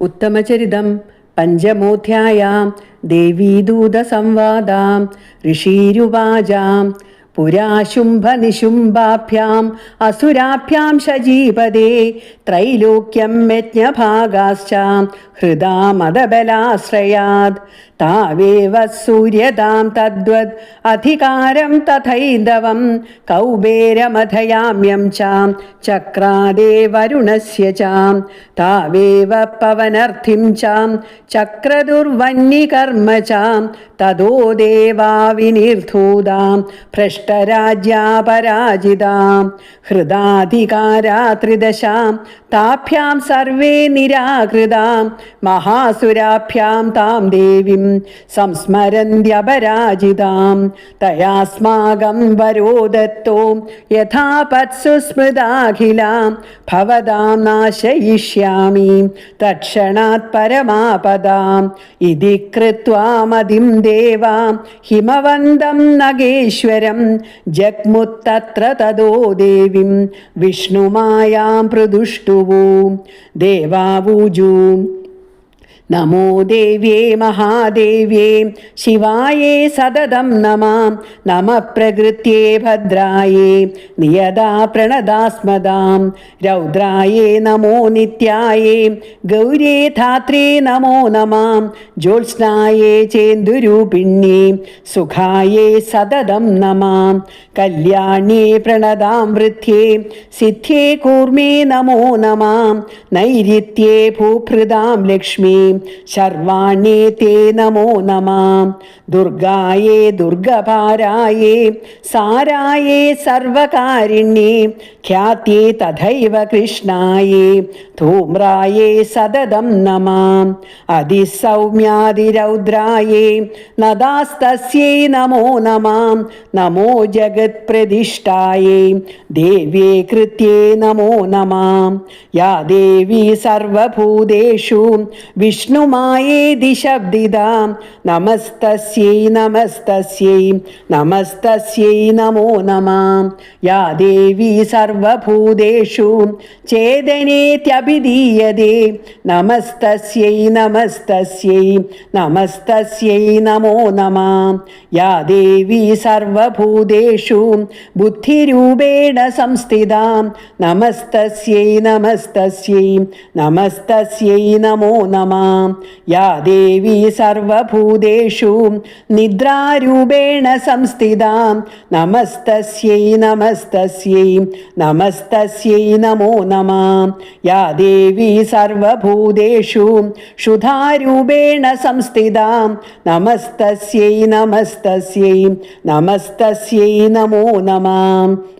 ഉത്തമചരിതം പഞ്ചമോധ്യായാം ദേവീദൂതസംവാദാം ഋഷീരുവാചാം പുരാശുംഭനിശുംഭാഭ്യാം അസുരാഭ്യാം ശജീപതേ ത്രൈലോക്യം യജ്ഞഭാഗാശ്ച ഹൃദാ മതബലാശ്രയാത് താവേവ സൂര്യതാം തദ്വത് അധികാരം തഥൈന്ദവം കൗബേരമധയാമ്യം ചാം ചക്രാദേ വരുണസ്യ ചാം താവേവ പവനർത്ഥിം ചാം ചക്രദുർവന്യകർമ്മ ചാം തതോ ദേവാ വിനിർധൂതാം ഭ്രഷ്ടരാജ്യാപരാജിതാം ഹൃദാധികാരാ ത്രിദശാം താഭ്യാം സർവേ നിരാകൃതാം. മഹാസുരാഭ്യാം താം ദേവീം സംസ്മരന്ത്യപരാജിതാം. തയാസ്മാകം വരോദത്തോ ദത്തോ യഥാപത്സു ഭവതാം നാശയിഷ്യാമി. തക്ഷണാത് പരമാപദാം. ഇതി കൃത്വാമതിം ദേവാം. ഹിമവന്തം നഗേശ്വരം ജഗ്മുത്തത്ര തതോ ദേവിം വിഷ്ണുമായാം പ്രദുഷ്ടുവോ ദേവാവൂജൂ. നമോ ദേവ്യേ മഹാദേവ്യേ ശിവായേ സതതം നമാം. നമ പ്രകൃത്യേ ഭദ്രായേ നിയതാ പ്രണദാസ്മദാം. രൗദ്രായേ നമോ നിത്യായേ ഗൗരേ ധാത്രേ നമോ നമാം. ജ്യോത്സ്നായേ ചേന്ദുരൂപിണ്യേ സുഖായേ സതതം നമാം. കല്യാണ്യേ പ്രണദാം വൃദ്ധ്യേ സിദ്ധ്യേ കൂർമേ നമോ നമാം. നൈരിത്യേ ഭൂഭൃതാം ലക്ഷ്മീ. ശർവാണ്യേ തേ നമോ നമാം. ദുർഗായേ ദുർഗഭാരായേ സാരായേ സർവകാരിണ്യേ ഖ്യാത്യേ തഥൈവ കൃഷ്ണായേ ധൂമ്രായേ സതതം നമാം. അതിസൗമ്യാതിരൗദ്രായേ നദാസ്തസ്യൈ നമോ നമാം. നമോ ജഗത്പ്രതിഷ്ഠായേ ദേവ്യേ കൃത്യേ നമോ നമാം. യാ ദേവി സർവഭൂതേഷു വിഷ്ണുമായേതി ശബ്ദിതാം നമസ്തസ്യൈ നമസ്തസ്യൈ നമസ്തസ്യൈ നമോ നമാം. യാ ദേവി സർവഭൂതേഷു ചേതനേത്യഭിധീയതേ. നമസ്തസ്യൈ നമസ്തസ്യൈ നമസ്തസ്യൈ നമോ നമാം. യാ ദേവി സർവഭൂതേഷു ബുദ്ധിരൂപേണ സംസ്ഥിതാം. നമസ്തസ്യൈ നമസ്തസ്യൈ നമസ്തസ്യൈ നമോ നമാം. യാ ദേവി സർവഭൂതേഷു നിദ്രാരൂപേണ സംസ്ഥിതാം. നമസ്തസ്യൈ നമസ്തസ്യൈ നമസ്തസ്യൈ നമോ നമാം. യാ ദേവി സർവഭൂതേഷു ക്ഷുധാരൂപേണ സംസ്ഥിതാം. നമസ്തസ്യൈ നമസ്തസ്യൈ നമസ്തസ്യൈ നമോ നമാം.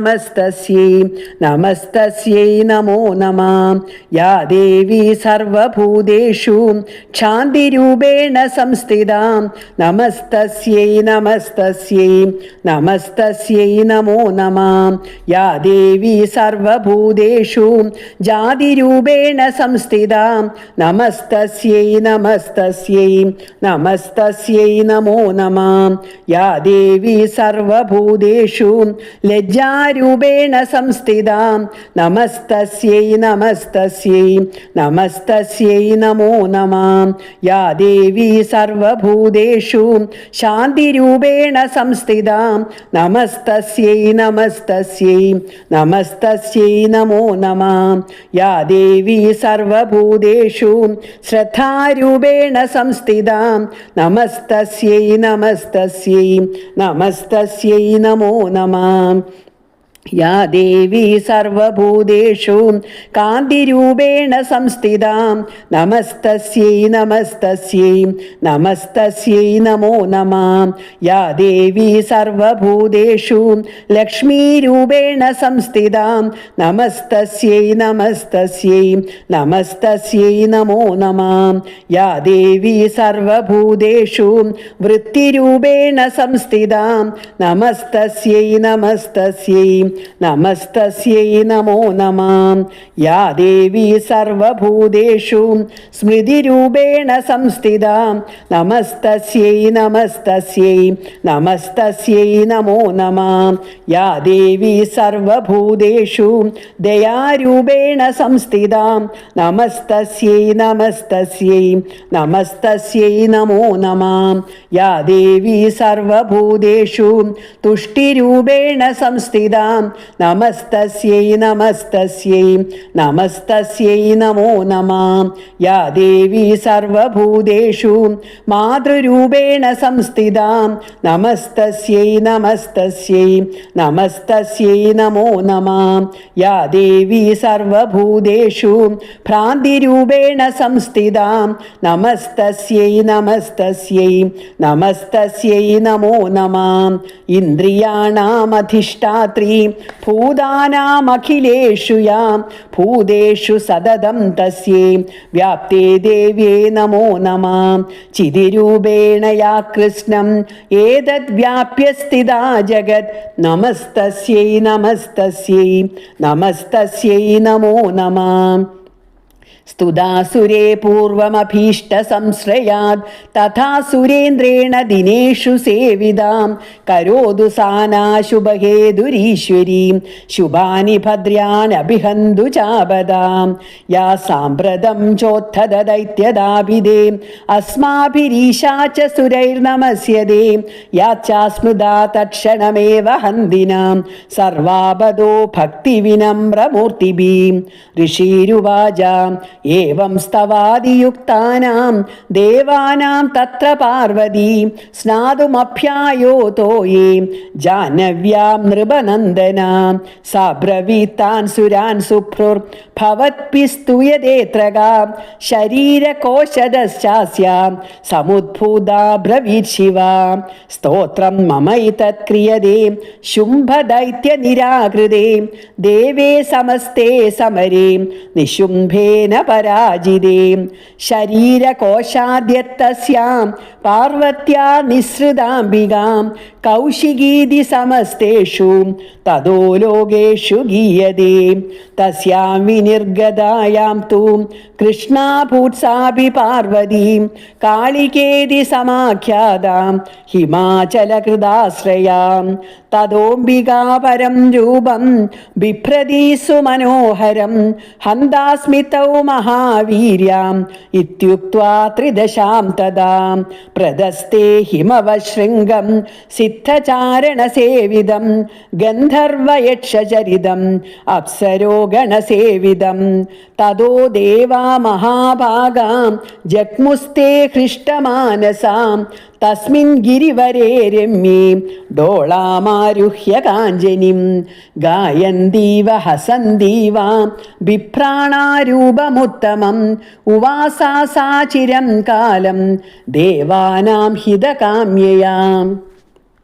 നമസ്തസ്യൈ നമസ്തസ്യൈ നമോ നമ യാ ദേവി സർവഭൂതേഷു ക്ഷാന്തിരൂപേണ സംസ്ഥിതാം നമസ്തസ്യൈ നമസ്തസ്യൈ നമസ്തസ്യൈ നമോ നമ യാ ദേവി സർവഭൂതേഷു ജാതിരൂപേണ സംസ്ഥിതാം നമസ്തസ്യൈ നമസ്തസ്യൈ നമസ്തസ്യൈ നമോ നമ യാ ദേവി സർവഭൂതേഷു ലജ്ജാരൂപേണ സംസ്ഥിതാം. നമസ്തസ്യൈ നമസ്തസ്യൈ നമസ്തസ്യൈ നമോ നമാം. യാ ദേവി സർവഭൂതേഷു ശാന്തിരൂപേണ സംസ്ഥിതാം. നമസ്തസ്യൈ നമസ്തസ്യൈ നമസ്തസ്യൈ നമോ നമാം. യാ ദേവി സർവഭൂതേഷു ശ്രദ്ധാരൂപേണ സംസ്ഥിതാം. നമസ്തസ്യൈ നമസ്തസ്യൈ നമസ്തസ്യൈ നമോ നമാം. യാ ദേവി സർവഭൂതേഷു കാന്തിരൂപേണ സംസ്ഥിതാം. നമസ്തസ്യൈ നമസ്തസ്യൈ നമസ്തസ്യൈ നമോ നമ. യാ ദേവി സർവഭൂതേഷു ലക്ഷ്മീരൂപേണ സംസ്ഥിതാം. നമസ്തസ്യൈ നമസ്തസ്യൈ നമസ്തസ്യൈ നമോ നമ. യാ ദേവി സർവഭൂതേഷു വൃത്തിരൂപേണ സംസ്ഥിതാം. നമസ്തസ്യൈ നമസ്തസ്യൈ നമസ്തസ്യൈ നമോ നമ യാ ദേവി സർവഭൂതേഷു സ്മൃതിരൂപേണ സംസ്ഥിത നമസ്തസ്യൈ നമസ്തസ്യൈ നമസ്തസ്യൈ നമോ നമ യാ ദേവി സർവഭൂതേഷു ദയാരൂപേണ സംസ്ഥിത നമസ്തസ്യൈ നമസ്തസ്യൈ നമസ്തസ്യൈ നമോ നമ യാ ദേവി സർവഭൂതേഷു തുഷ്ടിരൂപേണ സംസ്ഥിത നമസ്തസ്യൈ നമസ്തസ്യൈ നമസ്തസ്യൈ നമോ നമ യാ ദേവി സർവഭൂതേഷു മാതൃരൂപേണ സംസ്ഥിത നമസ്തസ്യൈ നമസ്തസ്യൈ നമസ്തസ്യൈ നമോ നമ യാ ദേവി സർവഭൂതേഷു ഭ്രാന്തിരൂപേണ സംസ്ഥിത നമസ്തസ്യൈ നമസ്തസ്യൈ നമസ്തസ്യൈ നമോ നമ ഇന്ദ്രിയാണാമധിഷ്ഠാത്രീ ഭൂതാനാമഖിലേഷു യാം ഭൂതേഷു സതതം തസ്യേ. വ്യാപ്തേ ദേവ്യേ നമോ നമ. ചിതിരൂപേണ യാ കൃഷ്ണം. ഏതദ് വ്യാപ്യ സ്ഥിതാ ജഗത്. നമസ്തസ്യൈ നമസ്തസ്യൈ. നമസ്തസ്യൈ നമോ നമ. സ്തുതാസുരേ പൂർവമഭീഷ്ടസംശ്രയാത് തഥാ സുരേന്ദ്രേണ ദിനേഷു സേവിതാം. കരോതു സാനാശുഭഹേതുരീശ്വരീം ശുഭാനി ഭദ്രാനഭിഹന്തു ചാപദാം യാ സാമ്പ്രതം ചോദ്ധത ദൈത്യദാഭിദേ അസ്മാഭിരീശാ ച സുരൈർനമസ്യതേ. യാച്ചാസ്മൃതാ തക്ഷണമേവ ഹന്തിനാം. സർവാപദോ ഭക്തിവിനമ്രമൂർത്തിഭീം. ഋഷീരുവാച. ഏവം സ്തവാദിയുക്താനാം ദേവാനാം തത്ര പാർവതി സ്നാതുമഭ്യായോതോ ജാനവ്യാം നൃപനന്ദനാം. സബ്രവീത്താൻ സുരാൻ സുഭ്രുർ ഭവത്പിസ്തുയതേത്രക ശരീരകോശദശ്ചാസ്യാം സമുദ്ഭൂതാ ബ്രവീത് ശിവ സ്തോത്രം മമൈതത് ശുംഭദൈത്യനിരാകൃതേ ദേവേ സമസ്തേ സമരേ നിശുംഭേന പരാജിതേ. ശരീരകോശാദ്യത്തസ്യാം പാർവത്യാ നിസൃതാംബികാം കൗശികീതി സമസ്തേഷു തതോ ലോകേഷു ഗീയതേ. തസ്യാം വിനിർഗതായാം തു കൃഷ്ണാഭൂത്സാഭി പാർവതീം കാളികേതി സമാഖ്യാതാം ഹിമാചലകൃതാശ്രയാം. തതോംബികാപരം രൂപം ബിഭ്രതീസു മനോഹരം ഹന്താസ്മിതൗ ഇത്യുക്ത്വാ ത്രിദശാം തദാ പ്രദസ്തേ ഹിമവശ്ശൃംഗം സിദ്ധചാരണസേവിതം ഗന്ധർവയക്ഷചരിതം അപ്സരോ ഗണസേവിതം തതോ ദേവാ മഹാഭാഗാം ജഗ്മുസ്തേ ഹൃഷ്ടമാനസാം തസ്മിൻ ഗിരിവരേ രമ്യേ. ഡോളാമാരുഹ്യ കാഞ്ചനിം ഗായന്തീവ ഹസന്തീവ. ബിഭ്രാണാരൂപമുത്തമം. ഉവാസാസാചിരം കാലം. ദേവാനാം ഹിതകാമ്യയാം.